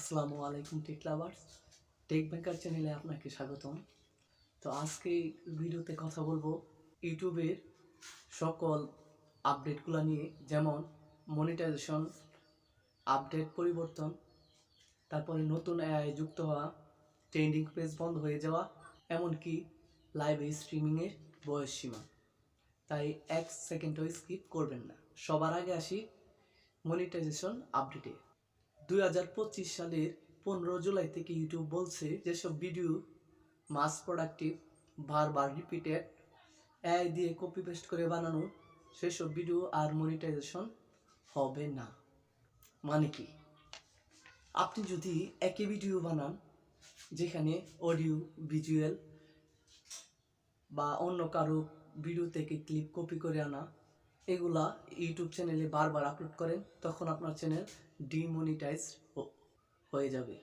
আসসালামু আলাইকুম take lovers. Take ব্যাংকার চ্যানেলে আপনাকে স্বাগতম। তো আজকে ভিডিওতে কথা বলব ইউটিউবের সকল আপডেটগুলো নিয়ে, যেমন মনিটাইজেশন আপডেট পরিবর্তন, তারপরে নতুন এআই যুক্ত হওয়া ট্রেন্ডিং পেজ বন্ধ হয়ে যাওয়া, এমনকি লাইভ স্ট্রিমিংয়ের বয়স সীমা। তাই এক সেকেন্ডও স্কিপ করবেন না। সবার আগে আসি মনিটাইজেশন আপডেটে দুই হাজার পঁচিশ সালের পনেরো জুলাই থেকে ইউটিউব বলছে, যেসব ভিডিও মাস প্রোডাক্টিভ বারবার রিপিটেড এআই দিয়ে কপি পেস্ট করে বানানো, সেসব ভিডিও আর মনিটাইজেশন হবে না। মানে কি? আপনি যদি একই ভিডিও বানান, যেখানে অডিও ভিজুয়াল বা অন্য কারও ভিডিও থেকে ক্লিপ কপি করে আনা এগুলা ইউটিউব চ্যানেলে বারবার আপলোড করেন, তখন আপনার চ্যানেল ডিমনিটাইজ হয়ে যাবে।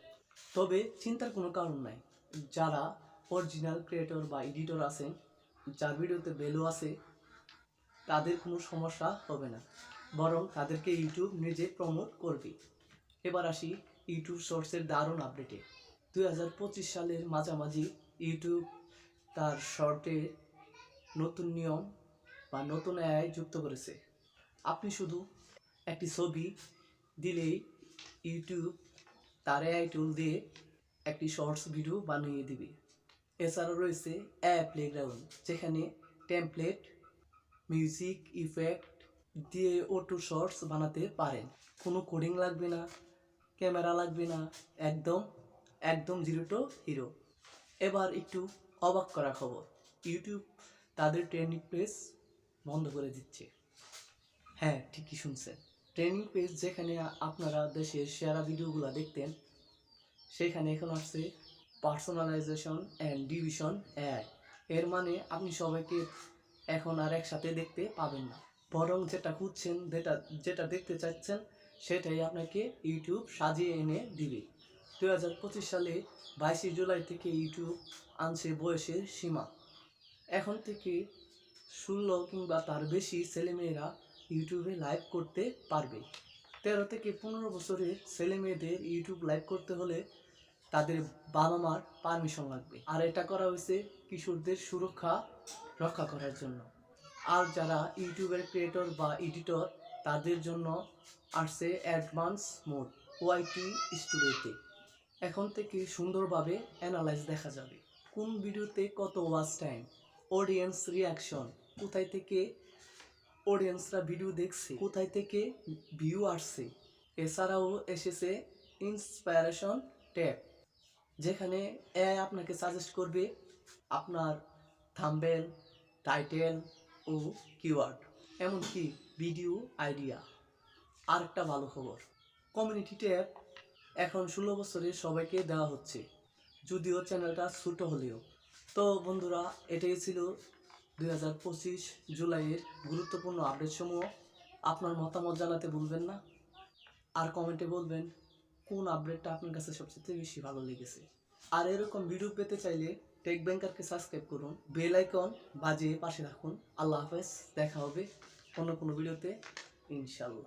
তবে চিন্তার কোনো কারণ নাই। যারা অরিজিনাল ক্রিয়েটর বা এডিটর আছেন, যার ভিডিওতে ভ্যালু আছে, তাদের কোনো সমস্যা হবে না। বরং তাদেরকে ইউটিউব নিজে প্রমোট করবে। এবার আসি ইউটিউব শর্টসের দারুণ আপডেটে দুই হাজার পঁচিশ সালের মাঝামাঝি ইউটিউব তার শর্টে নতুন নিয়ম বা নতুন আয় যুক্ত করেছে। আপনি শুধু একটি ছবি দিলেই ইউটিউব তার এআই টুল দিয়ে একটি শর্টস ভিডিও বানিয়ে দিবে। এছাড়াও রয়েছে অ্যাপ প্লেগ্রাউন্ড যেখানে টেমপ্লেট মিউজিক ইফেক্ট দিয়ে অটো শর্টস বানাতে পারেন। কোনো কোডিং লাগবে না ক্যামেরা লাগবে না, একদম একদম জিরো টু হিরো এবার একটু অবাক করা খবর ইউটিউব তাদের ট্রেনিং পেজ বন্ধ করে দিচ্ছে। হ্যাঁ ঠিকই শুনছেন। ট্রেনিং পেজ যেখানে আপনারা দেশের সেরা ভিডিওগুলো দেখতেন, সেখানে এখন আসছে পার্সোনালাইজেশন অ্যান্ড ডিভিশন অ্যাড এর মানে আপনি সবাইকে এখন আর একসাথে দেখতে পাবেন না। বরং যেটা খুঁজছেন, যেটা যেটা দেখতে চাচ্ছেন, সেটাই আপনাকে ইউটিউব সাজিয়ে এনে দিবে। দু হাজার পঁচিশ সালে বাইশে জুলাই থেকে ইউটিউব আনছে বয়সের সীমা। এখন থেকে ষোলো কিংবা তার বেশি ছেলেমেয়েরা ইউটিউবে লাইভ করতে পারবে। তেরো থেকে পনেরো বছরের ছেলেমেয়েদের ইউটিউব লাইভ করতে হলে তাদের বাবা মার পারমিশন লাগবে। আর এটা করা হয়েছে কিশোরদের সুরক্ষা রক্ষা করার জন্য। আর যারা ইউটিউবের ক্রিয়েটর বা এডিটর তাদের জন্য আসছে অ্যাডভান্স মোড ওয়াইটি স্টুডিওতে এখন থেকে সুন্দরভাবে অ্যানালাইজ দেখা যাবে। কোন ভিডিওতে কত ওয়াচ টাইম অডিয়েন্স রিয়াকশন কোথায় থেকে অডিয়েন্সরা ভিডিও দেখছে? কোথায় থেকে ভিউ আসছে? এছাড়াও এসেছে ইন্সপায়ারেশন ট্যাব যেখানে এআই আপনাকে সাজেস্ট করবে আপনার থাম্বেল টাইটেল ও কিওয়ার্ড এমনকি ভিডিও আইডিয়া আর একটা ভালো খবর কমিউনিটি ট্যাব এখন ষোলো বছরের সবাইকে দেওয়া হচ্ছে, যদিও চ্যানেলটা ছোটো হলেও। তো বন্ধুরা, এটাই ছিল দুই হাজার পঁচিশ জুলাইয়ের গুরুত্বপূর্ণ আপডেট সমূহ আপনার মতামত জানাতে ভুলবেন না। আর কমেন্টে বলবেন, কোন আপডেটটা আপনার কাছে সবচেয়ে বেশি ভালো লেগেছে? আর এরকম ভিডিও পেতে চাইলে টেক ব্যাংকারকে সাবস্ক্রাইব করুন বেল আইকন বাজিয়ে পাশে রাখুন। আল্লাহ হাফেজ, দেখা হবে অন্য কোনো ভিডিওতে ইনশাল্লাহ